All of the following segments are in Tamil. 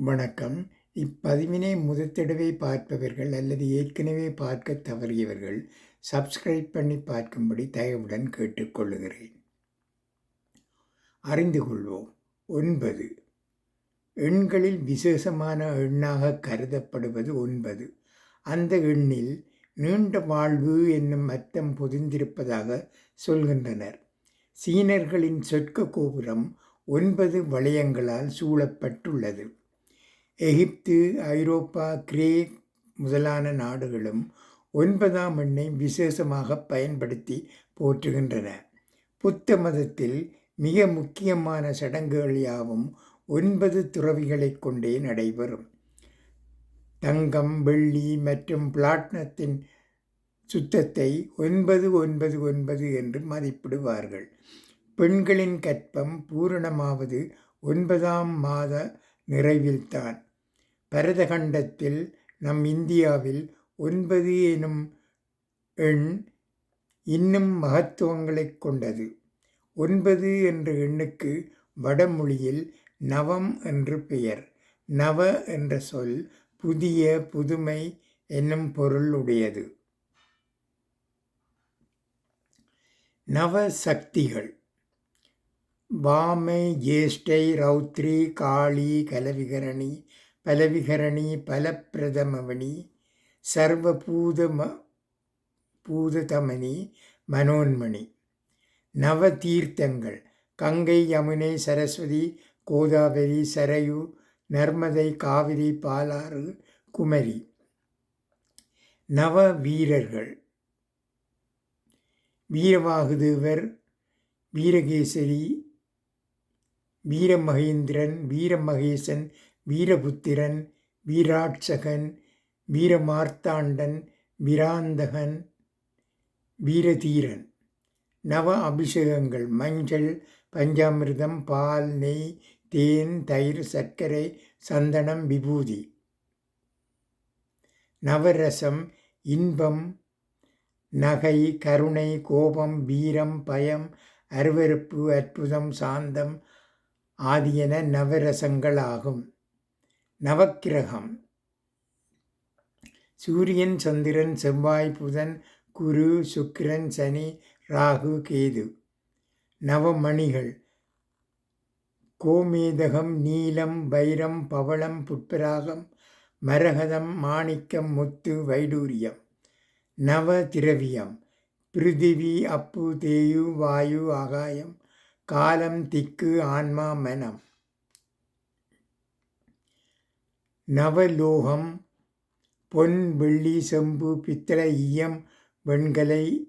வணக்கம். இப்பதிவினை முதத்தடவை பார்ப்பவர்கள் அல்லது ஏற்கனவே பார்க்க தவறியவர்கள் சப்ஸ்கிரைப் பண்ணி பார்க்கும்படி தயவுடன் கேட்டுக்கொள்ளுகிறேன் அறிந்து கொள்வோம். ஒன்பது. எண்களில் விசேஷமான எண்ணாக கருதப்படுவது ஒன்பது. அந்த எண்ணில் நீண்ட வாழ்வு என்னும் அர்த்தம் பொதிந்திருப்பதாக சொல்கின்றனர். சீனர்களின் சொற்க கோபுரம் ஒன்பது வளையங்களால் சூழப்பட்டுள்ளது. எகிப்து ஐரோப்பா கிரேக் முதலான நாடுகளும் ஒன்பதாம் எண்ணை விசேஷமாக பயன்படுத்தி போற்றுகின்றன. புத்த மதத்தில் மிக முக்கியமான சடங்குகள் யாவும் ஒன்பது துறவிகளைக் கொண்டே நடைபெறும். தங்கம் வெள்ளி மற்றும் பிளாட்னத்தின் சுத்தத்தை ஒன்பது ஒன்பது ஒன்பது என்று மதிப்பிடுவார்கள். பெண்களின் கற்பம் பூரணமாவது ஒன்பதாம் மாத நிறைவில்தான். பரதகண்டத்தில் நம் இந்தியாவில் ஒன்பது எனும் எண் இன்னும் மகத்துவங்களைக் கொண்டது. ஒன்பது என்ற எண்ணுக்கு வடமொழியில் நவம் என்று பெயர். நவ என்ற சொல் புதிய புதுமை என்னும் பொருள் உடையது. நவ சக்திகள். வாமை ஜேஷ்டை ரௌத்ரி காளி கலவிகரணி பலவிகரணி பலப்பிரதமவணி சர்வபூதம பூததமணி மனோன்மணி. நவதீர்த்தங்கள். கங்கை யமுனை சரஸ்வதி கோதாவரி சரையு நர்மதை காவிரி பாலாறு குமரி. நவ வீரர்கள் வீரவாகுதேவர் வீரகேசரி வீரமகேந்திரன் வீரமகேசன் வீரபுத்திரன் வீராட்சகன் வீரமார்த்தாண்டன் வீராந்தகன் வீரதீரன். நவ அபிஷேகங்கள். மஞ்சள் பஞ்சாமிர்தம் பால் நெய் தேன் தயிர் சர்க்கரை சந்தனம் விபூதி. நவரசம். இன்பம். நகை கருணை கோபம் வீரம் பயம் அருவருப்பு அற்புதம் சாந்தம் ஆகியன நவரசங்களாகும். நவக்கிரகம். சூரியன் சந்திரன் செவ்வாய் புதன் குரு சுக்கிரன் சனி ராகு கேது. நவமணிகள். கோமேதகம் நீலம் வைரம் பவளம் புட்பராகம் மரகதம் மாணிக்கம் முத்து வைடூரியம். நவ திரவியம் பிருதிவி அப்பு தேயு வாயு ஆகாயம். காலம் திக்கு ஆன்மா மனம். நவலோகம் பொன் வெள்ளி செம்பு பித்தளை ஈயம் வெண்கலை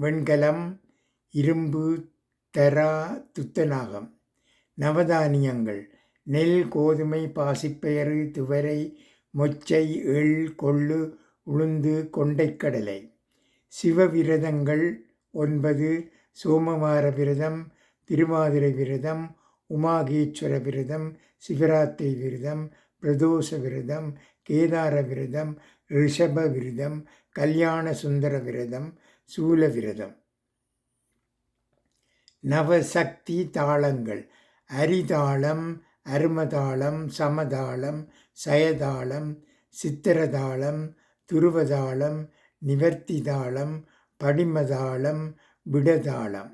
வெண்கலம் இரும்பு தரா துத்தநாகம். நவதானியங்கள். நெல் கோதுமை பாசிப்பயறு துவரை மொச்சை எள் கொள்ளு உளுந்து கொண்டைக்கடலை சிவவிரதங்கள். ஒன்பது. சோமவார விரதம் திருமாதிரை விரதம் உமாகேஸ்வர விரதம் சிவராத்திரி விரதம் பிரதோஷ விரதம் கேதார விரதம் ரிஷப விரதம் கல்யாண சுந்தர விரதம் சூல விரதம் நவசக்தி தாளங்கள். அரிதாளம் அருமதாளம் சமதாளம் சயதாளம் சித்திரதாளம் துருவதாளம் நிவர்த்திதாளம் படிமதாளம் விடதாளம்.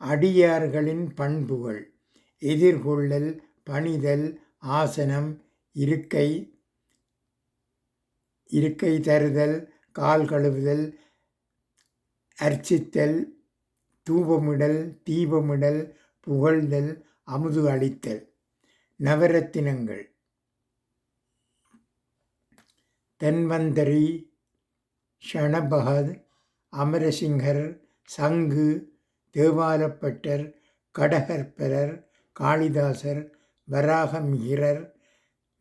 அடியார்களின் பண்புகள். எதிர்கொள்ளல் பணிதல் ஆசனம் இருக்கை இருக்கை தருதல் கால் கழுவுதல் அர்ச்சித்தல் தூபமிடல் தீபமிடல் புகழ்தல் அமுது அளித்தல். நவரத்தினங்கள். தென்வந்தரி ஷணபகத் அமரசிங்கர் சங்கு தேவாலப்பட்டர் கடகற்பரர் காளிதாசர் வராகமிகிரர்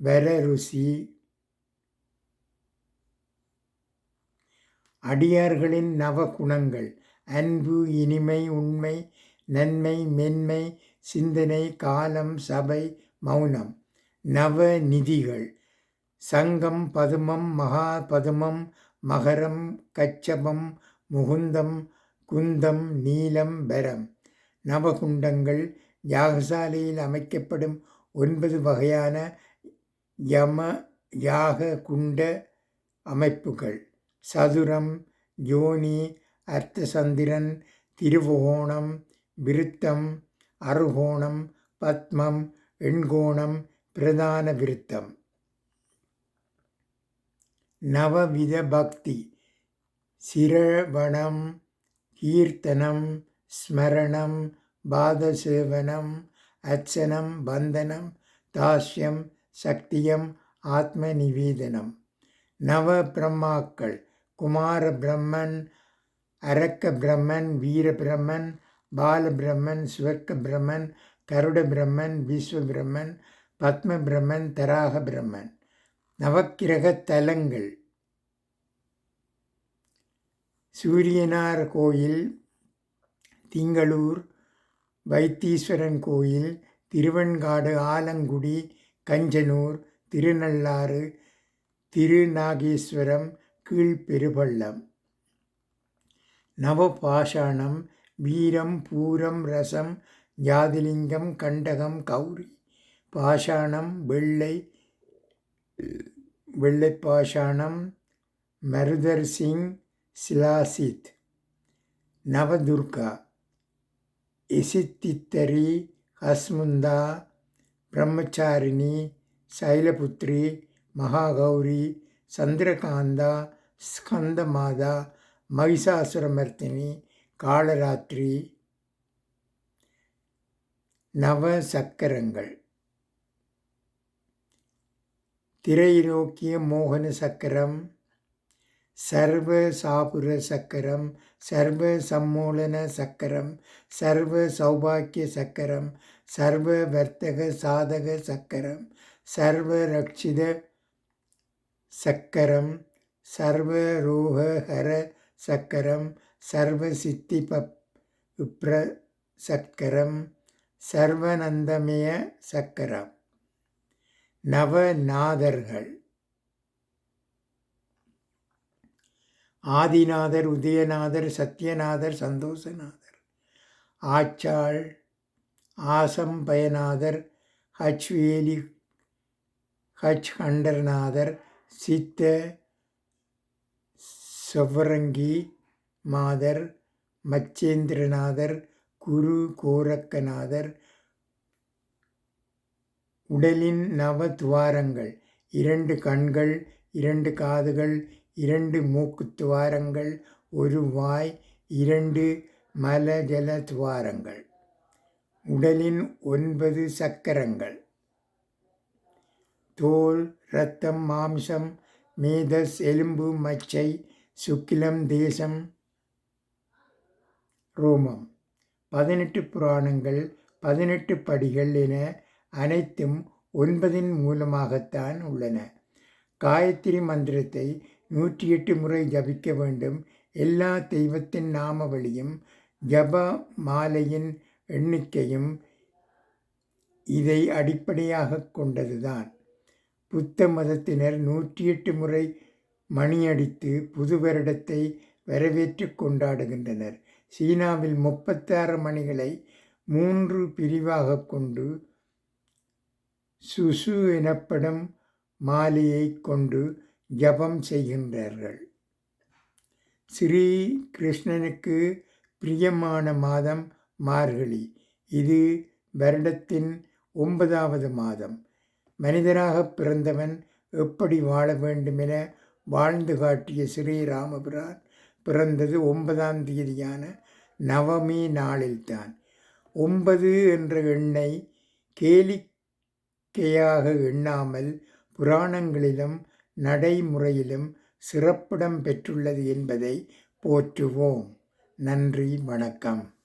வரருசி. அடியார்களின் நவகுணங்கள் அன்பு இனிமை உண்மை நன்மை மென்மை சிந்தனை காலம் சபை மௌனம். நவநிதிகள் சங்கம் பதுமம் மகா பதுமம் மகரம் கச்சபம் முகுந்தம் குந்தம் நீலம் பரம். நவகுண்டங்கள் யாகசாலையில் அமைக்கப்படும் ஒன்பது வகையான யம யாக குண்ட அமைப்புகள். சதுரம் யோனி அர்த்தசந்திரன் திருவோணம் விருத்தம் அருகோணம் பத்மம் எண்கோணம் பிரதான விருத்தம். நவவித பக்தி. சிரவணம் கீர்த்தனம் ஸ்மரணம் பாதசேவனம் அர்ச்சனம் பந்தனம் தாஸ்யம் சக்தியம் ஆத்ம நிவேதனம் நவ பிரம்மாக்கள் குமார பிரம்மன் அரக்க பிரம்மன் வீர பிரம்மன் பால பிரம்மன் சுவர்க்க பிரம்மன் கருட பிரம்மன் விஸ்வ பிரம்மன் பத்ம பிரம்மன் தராக பிரம்மன். நவக்கிரக தலங்கள். சூரியனார் கோயில் திங்களூர் வைத்தீஸ்வரன் கோயில் திருவெண்காடு ஆலங்குடி கஞ்சனூர் திருநள்ளாறு திருநாகேஸ்வரம் கீழ்பெருபள்ளம் நவபாஷாணம் வீரம் பூரம் ரசம் ஜாதிலிங்கம் கண்டகம் கௌரி. பாஷாணம் வெள்ளை வெள்ளை பாஷாணம் மருதர் சிங் சிலாசித். நவதுர்கா. இசித்தித்தரி ஹஸ்முந்தா பிரம்மச்சாரிணி சைலபுத்ரி மகாகௌரி சந்திரகாந்தா ஸ்கந்தமாதா மகிஷாசுரமர்த்தினி காலராத்திரி நவ சக்கரங்கள் மோகன சக்கரம் சர்வ சாபுர சக்கரம் சர்வ சம்மூலன சக்கரம் சர்வ சௌபாக்கிய சக்கரம் சர்வ வர்த்தக சாதக சக்கரம் சர்வ ரட்சித சக்கரம் சர்வ ரோகஹர சக்கரம் சர்வ சித்தி பிர சக்கரம் சர்வநந்தமய சக்கரம் நவநாதர்கள் ஆதிநாதர் உதயநாதர் சத்யநாதர் சந்தோஷநாதர். ஆச்சாள் ஆசம்பயநாதர் ஹச்வேலி ஹச் ஹண்டர்நாதர் சித்த செவ்வரங்கி மாதர் மச்சேந்திரநாதர் குரு கோரக்கநாதர். உடலின் நவ துவாரங்கள் இரண்டு கண்கள் இரண்டு காதுகள் இரண்டு மூக்கு துவாரங்கள் ஒரு வாய் இரண்டு மலஜல துவாரங்கள் உடலின் ஒன்பது சக்கரங்கள். தோல் இரத்தம் மாம்சம் மேதஸ் எலும்பு மச்சை சுக்கிலம் தேசம் ரோமம். பதினெட்டு புராணங்கள் பதினெட்டு படிகள் என அனைத்தும் ஒன்பதின் மூலமாகத்தான் உள்ளன. காயத்ரி மந்திரத்தை நூற்றி எட்டு முறை ஜபிக்க வேண்டும். எல்லா தெய்வத்தின் நாமவழியும் ஜப மாலையின் எண்ணிக்கையும் இதை அடிப்படையாக கொண்டதுதான். புத்த மதத்தினர் நூற்றி எட்டு முறை மணியடித்து புது வருடத்தை வரவேற்று கொண்டாடுகின்றனர். சீனாவில் முப்பத்தாறு மணிகளை மூன்று பிரிவாக கொண்டு சுசு எனப்படும் மாலையை கொண்டு ஜபம் செய்கின்றார்கள். ஸ்ரீ கிருஷ்ணனுக்கு பிரியமான மாதம் மார்கழி. இது வருடத்தின் ஒன்பதாவது மாதம். மனிதராக பிறந்தவன் எப்படி வாழ வேண்டுமென வாழ்ந்து காட்டிய ஸ்ரீராமபிரான் பிறந்தது ஒன்பதாம் தேதியான நவமி நாளில்தான். ஒன்பது என்ற எண்ணை கேலிக்கையாக எண்ணாமல் புராணங்களிலும் நடைமுறையிலும் சிறப்பிடம் பெற்றுள்ளது என்பதை போற்றுவோம். நன்றி வணக்கம்.